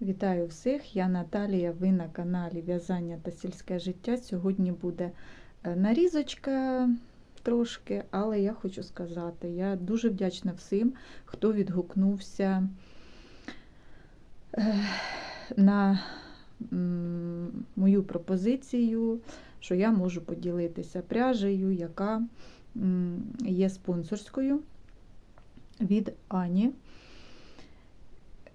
Вітаю всіх! Я Наталія. Ви на каналі В'язання та сільське життя. Сьогодні буде е, нарізочка трошки, але я хочу сказати, я дуже вдячна всім, хто відгукнувся е, на мою пропозицію, що я можу поділитися пряжею, яка є спонсорською від Ані.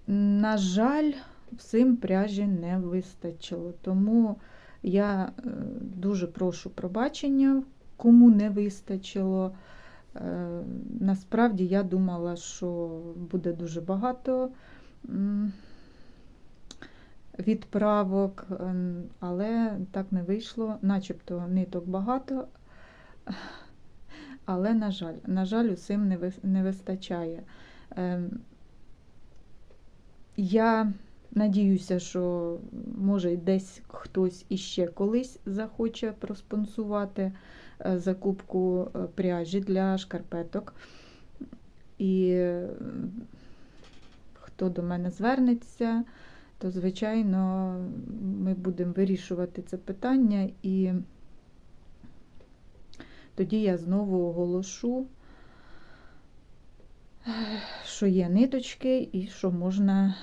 На жаль, всім пряжі не вистачило. Тому я е, дуже прошу пробачення, кому не вистачило. Е, Насправді я думала, що буде дуже багато відправок, ем, але так не вийшло, начебто ниток багато. Але, на жаль, на жаль, усім не вистачає. Ем, я надіюся, що може десь хтось іще колись захоче проспонсувати е, закупку е, пряжі для шкарпеток. І е, хто до мене звернеться, то, звичайно, ми будемо вирішувати це питання, і тоді я знову оголошу, що є ниточки і що можна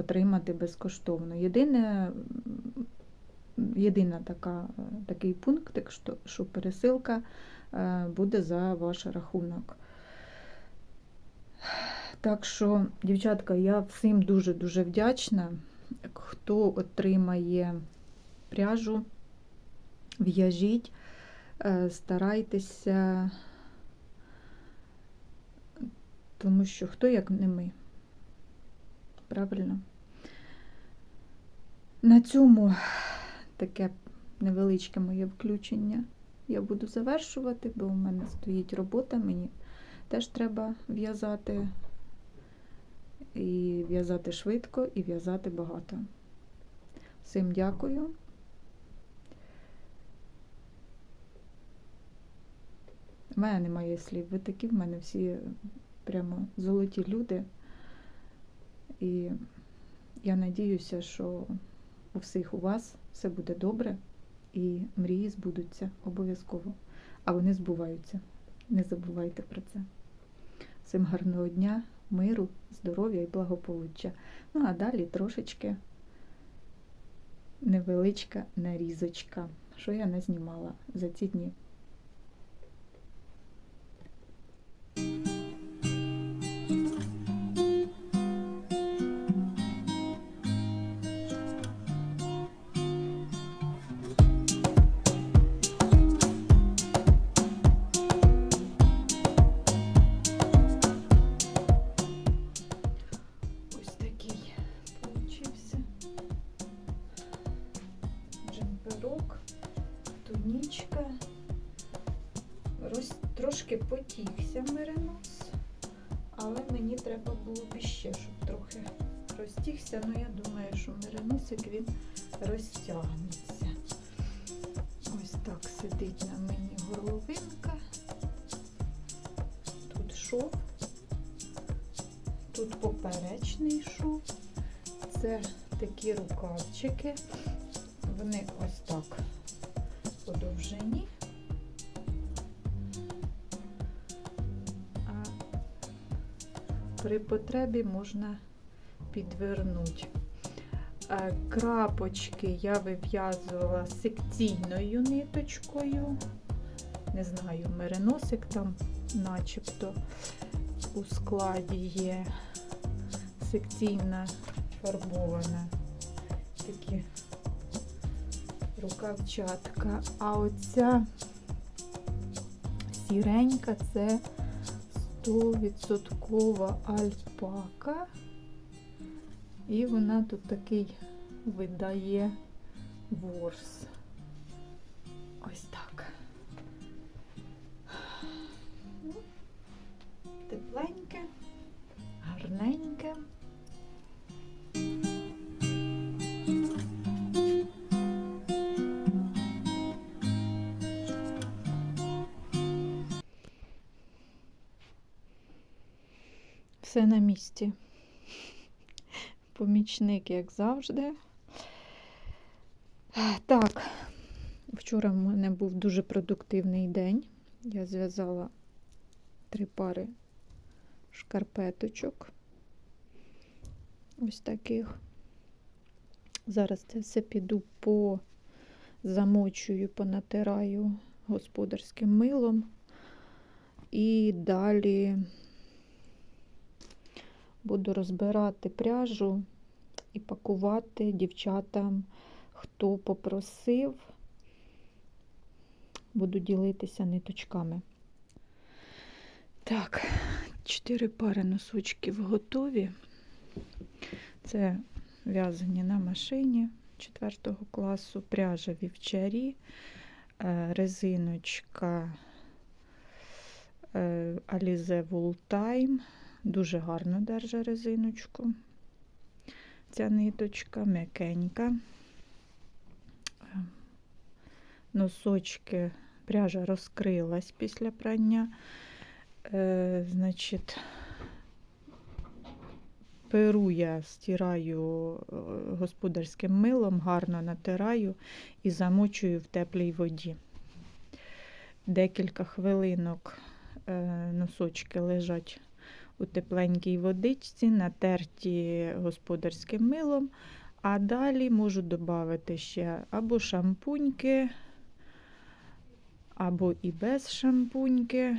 отримати безкоштовно. Єдине, єдина така, такий пункт, що, пересилка е, буде за ваш рахунок. Так що, дівчатка, я всім дуже-дуже вдячна, хто отримає пряжу, в'яжіть, е, старайтеся, тому що хто як не ми. Правильно? На цьому таке невеличке моє включення я буду завершувати, бо у мене стоїть робота, мені теж треба в'язати. І в'язати швидко, і в'язати багато. Всім дякую. У мене немає слів. Ви такі в мене всі прямо золоті люди. І я надіюся, що у всіх у вас все буде добре і мрії збудуться обов'язково. А вони збуваються. Не забувайте про це. Всім гарного дня, миру, здоров'я і благополуччя. Ну, а далі трошечки невеличка нарізочка, що я не знімала за ці дні. Трошки потікся меринос, але мені треба було б іще, щоб трохи розтігся. Ну, я думаю, що мериносик він розтягнеться. Ось так сидить на мені горловинка. Тут шов. Тут поперечний шов. Це такі рукавчики. Вони ось так по довжині. При потребі можна підвернути. Е, Крапочки я вив'язувала секційною ниточкою. Не знаю, мериносик там начебто у складі є секційна фарбована такі рукавчатка. А оця сіренька це 100% альпака. І вона тут такий видає ворс. Все на місці. помічник, як завжди. Так, вчора в мене був дуже продуктивний день. Я зв'язала три пари шкарпеточок. Ось таких. Зараз це все піду по замочую, понатираю господарським милом. І далі буду розбирати пряжу і пакувати дівчатам, хто попросив. Буду ділитися ниточками. Так, чотири пари носочків готові. Це в'язані на машині 4 класу, пряжа вівчарі, е, резиночка е, Alize Wool Time. Дуже гарно держа резиночку. Ця ниточка м'якенька. Е, Носочки, пряжа розкрилась після прання. Е, Значить, перу я стираю е, господарським милом, гарно натираю і замочую в теплій воді. Декілька хвилинок е, носочки лежать у тепленькій водичці, натерті господарським милом, а далі можу додати ще або шампуньки, або і без шампуньки,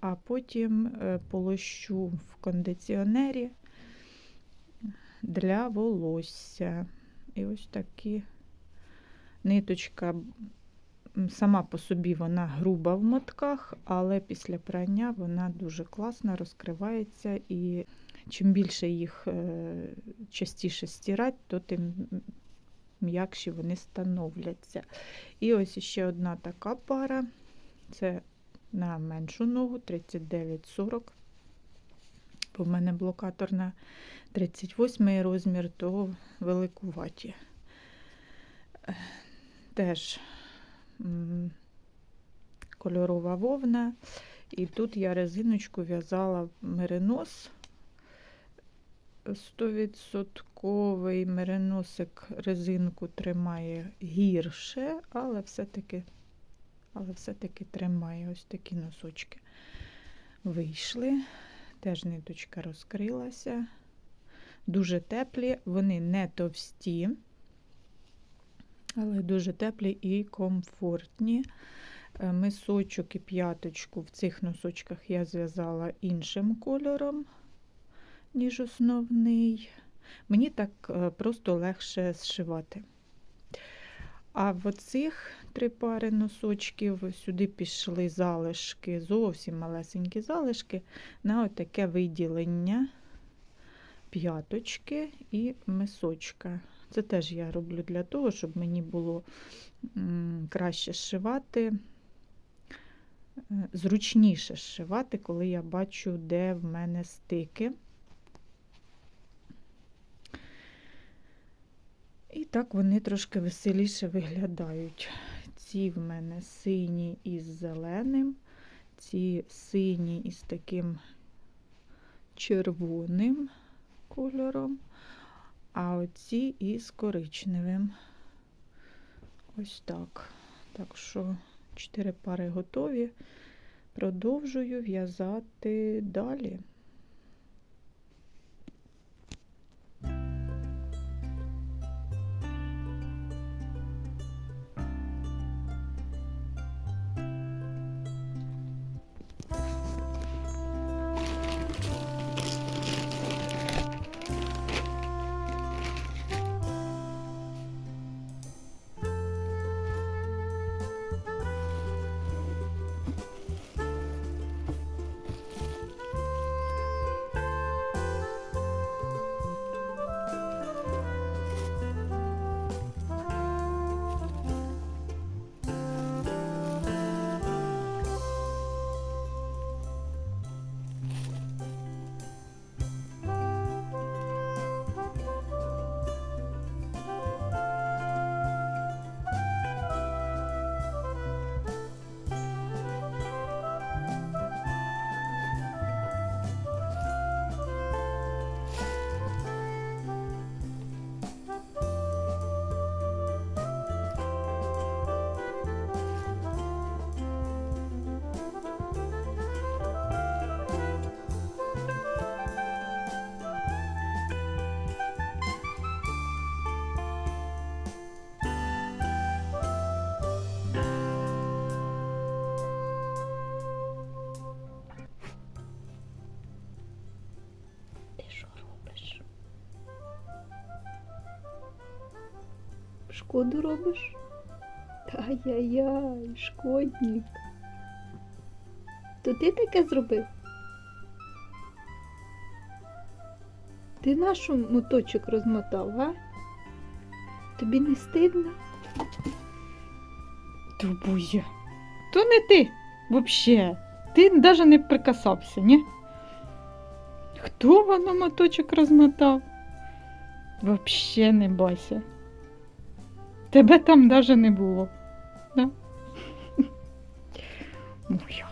а потім е, полощу в кондиціонері для волосся. І ось такі ниточка сама по собі вона груба в мотках, але після прання вона дуже класно розкривається. І чим більше їх е, частіше стирати, то тим м'якші вони становляться. І ось ще одна така пара. Це на меншу ногу 39-40. Бо в мене блокатор на 38 розмір, то великуваті. Е, Теж кольорова вовна. І тут я резиночку в'язала меринос. 100% мериносик резинку тримає гірше, але все-таки але все-таки тримає ось такі носочки. Вийшли. Теж ниточка розкрилася. Дуже теплі, вони не товсті, але дуже теплі і комфортні. Е, Мисочок і п'яточку в цих носочках я зв'язала іншим кольором, ніж основний. Мені так е, просто легше зшивати. А в оцих три пари носочків сюди пішли залишки, зовсім малесенькі залишки на отаке виділення п'яточки і мисочка. Це теж я роблю для того, щоб мені було краще зшивати, е, зручніше зшивати, коли я бачу, де в мене стики. І так вони трошки веселіше виглядають. Ці в мене сині із зеленим, ці сині із таким червоним кольором, а оці із коричневим. Ось так. Так що, чотири пари готові. Продовжую в'язати далі. Шкоду робиш? Ай-яй-яй, шкодник. То ти таке зробив? Ти нашу моточок розмотав, а? Тобі не стидно? Тубуя. То не ти, взагалі. Ти навіть не прикасався, ні? Хто воно моточок розмотав? Вообще не бася. Тебе там навіть не було. Да? Моя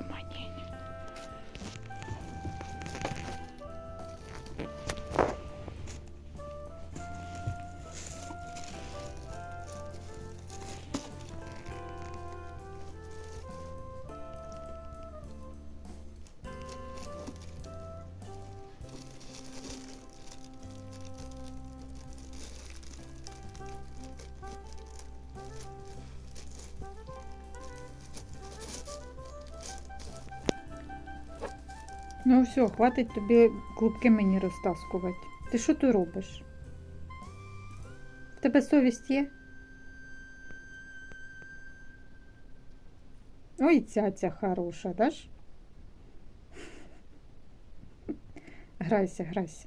Ну все, хватить тобі клубки мені розтаскувати. Ти що ти робиш? В тебе совість є? Ой, цяця хороша, да ж? Грайся, грайся.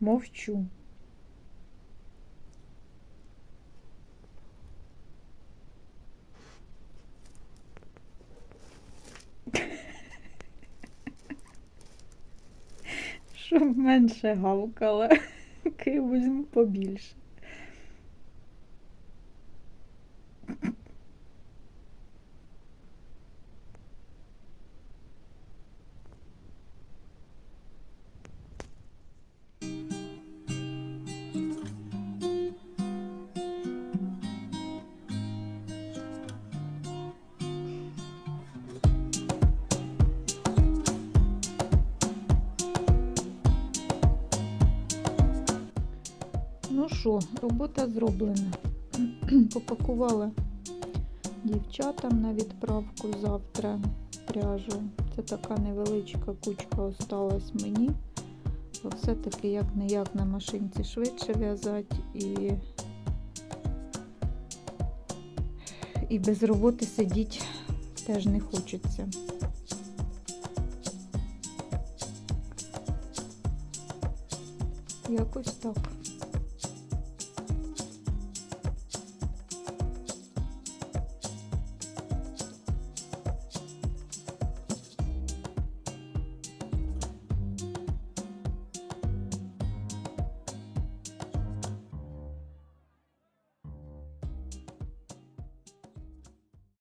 Мовчу. Щоб менше гавкала. Візьму побільше. Ну що, робота зроблена. Попакувала дівчатам на відправку завтра пряжу. Це така невеличка кучка осталась мені. Бо все-таки як не як на машинці швидше в'язати і, і без роботи сидіти теж не хочеться. Якось так.